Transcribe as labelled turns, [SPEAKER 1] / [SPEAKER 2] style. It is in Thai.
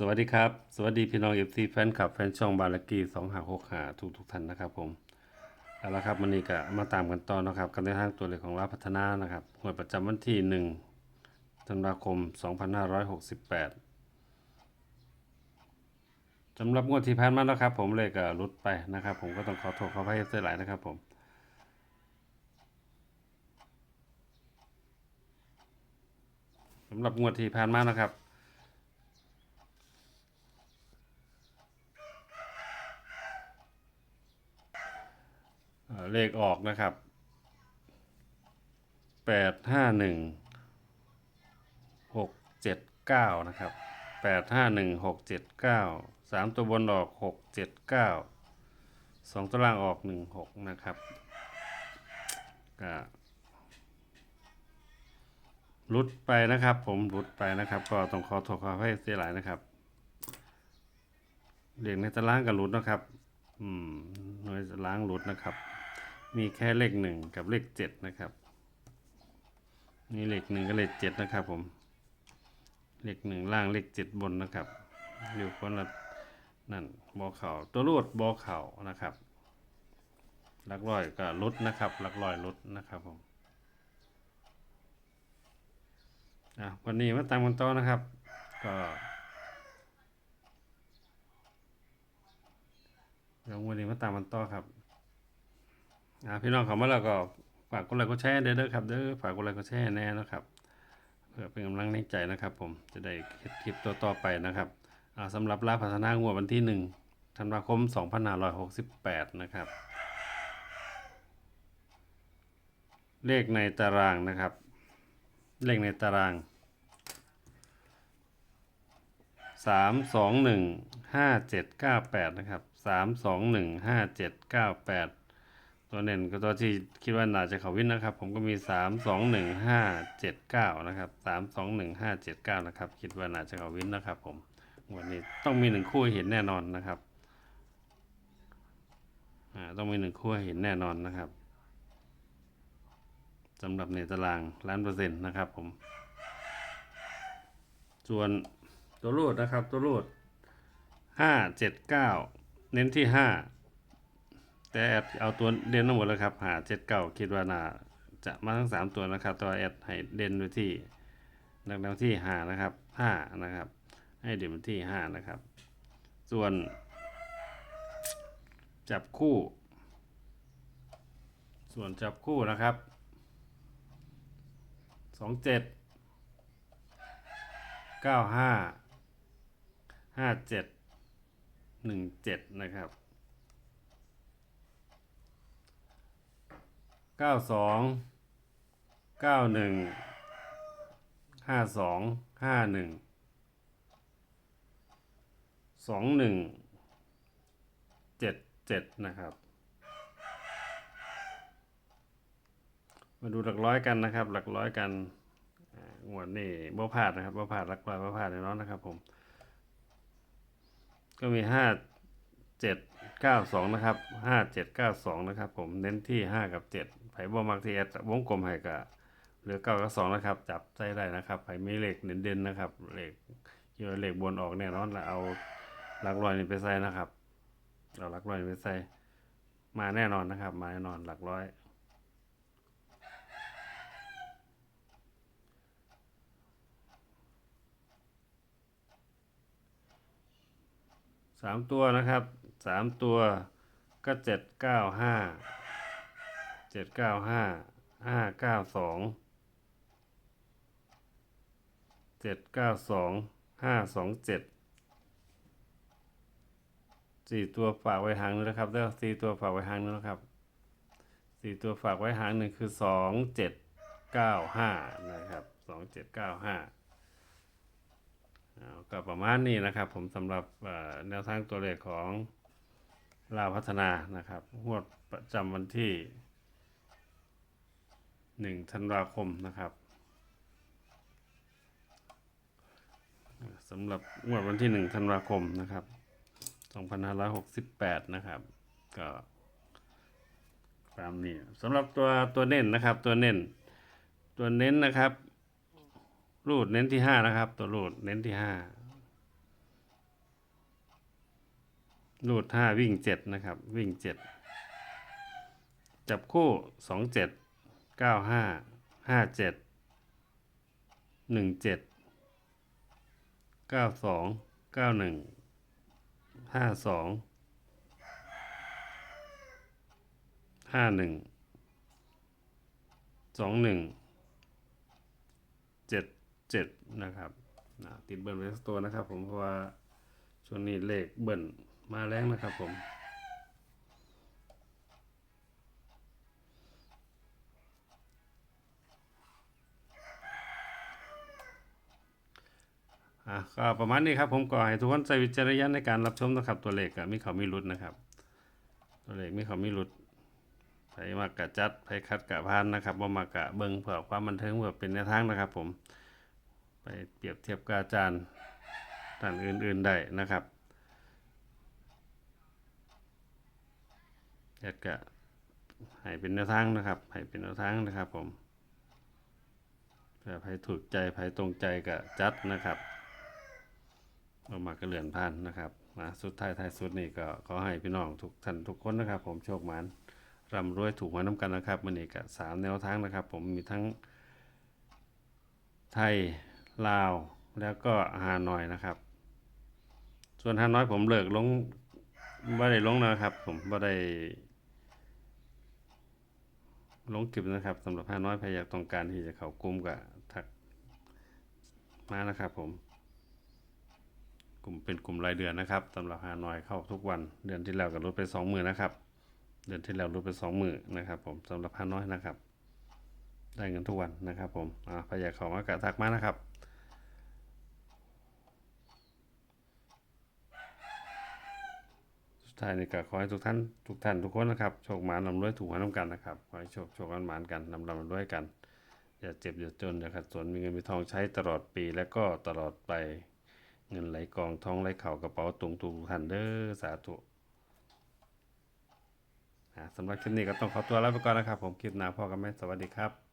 [SPEAKER 1] สวัสดีครับ สวัสดีพี่น้องเอฟซีแฟนคลับแฟนช่องบาลากีสองหาหกหาทุกทุกท่านนะครับผมเอาละครับวันนี้ก็มาตามกันต่อนะครับกันในทางตัวเลขของลาพัฒนานะครับหวยประจำวันที่หนึ่งธันวาคม 2568สำหรับงวดที่ผ่านมาแล้วครับ ผมเลขก็ลุดไปนะครับ ผมก็ต้องขอโทษขออภัยเสียหลายนะครับผมสำหรับงวดที่ผ่านมานะครับ เลขออกนะครับแปดห้าหนึ่งหกเจ็ดเก้านะครับแปดห้าหนึ่งหกเจ็ดเก้าสามตัวบนออกหกเจ็ดเก้าสองตัวล่างออกหนึ่งหกนะครับก็รุดไปนะครับ ผมรุดไปนะครับ ก็ต้องขอโทษขอให้เสียหลายนะครับเด็กในตารางกับรุดนะครับ อืมหน่วยล้างรุดนะครับ มีแค่เลขหนึ่งกับเลขเจ็ดนะครับ นี่เลขหนึ่งกับเลขเจ็ดนะครับผม เลขหนึ่งล่างเลขเจ็ดบนนะครับ อยู่คนละนั่นบอเข่าตัวรูดบอเข่านะครับหลักร้อยก็ลดนะครับหลักร้อยลดนะครับผมอะวันนี้มาตามกันต่อนะครับ ก็เดี๋ยววันนี้มาตามกันต่อครับ พี่น้องขอมาแล้วก็ฝากกดไลค์กดแชร์เด้อครับเด้อฝากกดไลค์กดแชร์แน่นะครับเพื่อเป็นกำลังใจนะครับ ผมจะได้คลิปต่อไปนะครับสำหรับลาพัฒนางวดวันที่หนึ่งธันวาคม 2568 นะครับ เลขในตารางนะครับ เลขในตาราง 3 2 1 5 7 9 8 นะครับ 3 2 1 5 7 9 8 ตัวเน่นก็ตัวที่คิดว่าน่าจะเขาวินนะครับ ผมก็มีสามสองหนึ่งห้าเจ็ดเก้านะครับสามสองหนึ่งห้าเจ็ดเก้านะครับ คิดว่าน่าจะเขาวินนะครับผมวันนี้ต้องมีหนึ่งคู่เห็นแน่นอนนะครับอ่าต้องมีหนึ่งคู่เห็นแน่นอนนะครับสำหรับในตารางล้านเปอร์เซ็นต์นะครับผม ส่วนตัวรูดนะครับตัวรูดห้าเจ็ดเก้าเน้นที่ห้า แต่แอดเอาตัวเด่นทั้งหมดแล้วครับหาเจ็ดเก้าคิดว่าน่าจะมาทั้งสามตัวนะครับ ตัวแอดให้เด่นไว้ที่ดังๆที่ห้านะครับห้านะครับ ให้เด่นไปที่ห้านะครับ ส่วน จับคู่ ส่วนจับคู่นะครับสองเจ็ดเก้าห้าห้าเจ็ดหนึ่งเจ็ดนะครับ เก้าสองเก้าหนึ่งห้าสองห้าหนึ่งสองหนึ่งเจ็ดเจ็ดนะครับ มาดูหลักร้อยกันนะครับ หลักร้อยกันงวดนี่บ่พลาดนะครับบ่พลาดรักลอยบ่พลาดแน่นอนนะครับผม ก็มีห้าเจ็ดเก้าสองนะครับห้าเจ็ดเก้าสองนะครับผมเน้นที่ห้ากับเจ็ด ไผ่บ่มักที่แอดวงกลมให้กับเหลือเก้ากับสองนะครับ จับใจได้นะครับไผ่มีเหลขเด่นๆนะครับเหลขเยอะเลขบนออกแน่นอนแล้วเอาหลักร้อยนี่ไปใส่นะครับเอาหลักร้อยไปใส่มาแน่นอนนะครับ มาแน่นอนหลักร้อยสามตัวนะครับสามตัวก็เจ็ดเก้าห้า จ็ดเก้าห้าห้าเก้าสองเจ็ดเก้าสองห้าสองเจ็ดสี่ตัวฝากไว้หางนึงนะครับแล้วสี่ตัวฝากไว้หางนึงนะครับสี่ตัวฝากไว้หางหนึ่งคือสองเจ็ดเก้าห้านะครับสองเจ็ดเก้าห้าเอาก็ประมาณนี้นะครับผมสำหรับแนวทางตัวเลขของลาวพัฒนานะครับงวดประจำวันที่ หนึ่งธันวาคมนะครับสำหรับงวดวันที่หนึ่งธันวาคมนะครับสองพันห้าร้อยหกสิบแปดนะครับ ก็ตามนี้สำหรับตัวตัวเน้นนะครับ ตัวเน้น ตัวเน้นนะครับ รูดเน้นที่ห้านะครับ ตัวรูดเน้นที่ห้ารูดห้าวิ่งเจ็ดนะครับ วิ่งเจ็ดจับคู่สอง เก้าห้าห้าเจ็ดหนึ่งเจ็ดเก้าสองเก้าหนึ่งห้าสองห้าหนึ่งสองหนึ่งเจ็ดเจ็ดนะครับนะติดเบิร์นไว้สักตัวนะครับผมเพราะว่าช่วงนี้เลขเบิ่นมาแรงนะครับผม อะก็ประมาณนี้ครับผมก็ให้ทุกคนใช้วิจารณญาณในการรับชมนะครับตัวเลขก็มีเขามีรุดนะครับ ตัวเลขมีเขามีรุดไผมากกะจัดไผคัดกะพานนะครับบ่มากะเบิงเพื่อความบันเทิงเพื่อเป็นแนวทางนะครับ ผมไปเปรียบเทียบกับอาจารย์ท่านอื่นๆได้นะครับอยากกะให้เป็นแนวทางนะครับให้เป็นแนวทางนะครับ ผมเพื่อใครถูกใจใครตรงใจกะจัดนะครับ ออกมากระเลื่อนผ่านนะครับมาสุดท้ายท้ายสุดนี่ก็ขอให้พี่น้องทุกท่านทุกคนนะครับ ผมโชคหมานร่ำรวยถูกมาน้ำกันนะครับมันนี้ก็สามแนวทางนะครับ ผมมีทั้งไทยลาวแล้วก็ฮานอยนะครับ ส่วนฮานอยผมเลิกลงบ่ได้ลงนะครับ ผมบ่ได้ลงคลิปนะครับสำหรับฮานอยใครอยากต้องการที่จะเข้ากลุ่มก็ทักมานะครับผม กลุ่มเป็นกลุ่มรายเดือนนะครับสำหรับฮานอยเข้าทุกวัน เดือนที่แล้วก็ลดไปสองหมื่นนะครับ เดือนที่แล้วลดไปสองหมื่นนะครับ ผมสำหรับฮานอยนะครับ ได้เงินทุกวันนะครับ ผมอ่าพยากเขามากะทักมานะครับสุดท้ายนี่ก็ขอให้ทุกท่านทุกท่านทุกคนนะครับโชคหมานำรวยถูกหวยน้ำกันนะครับขอให้โชคโชคกันหมานกันลำลำรวยกัน อย่าเจ็บอย่าจนอย่าขัดสนมีเงินมีทองใช้ตลอดปีและก็ตลอดไป เงินไหลกองทองไหลเข่ากระเป๋าตุงตุงหันเด้อสาธุสำหรับคลิปนี้ก็ต้องขอตัวลาไปก่อนนะครับ ผมคลิปหน้าพ่อกับแม่สวัสดีครับ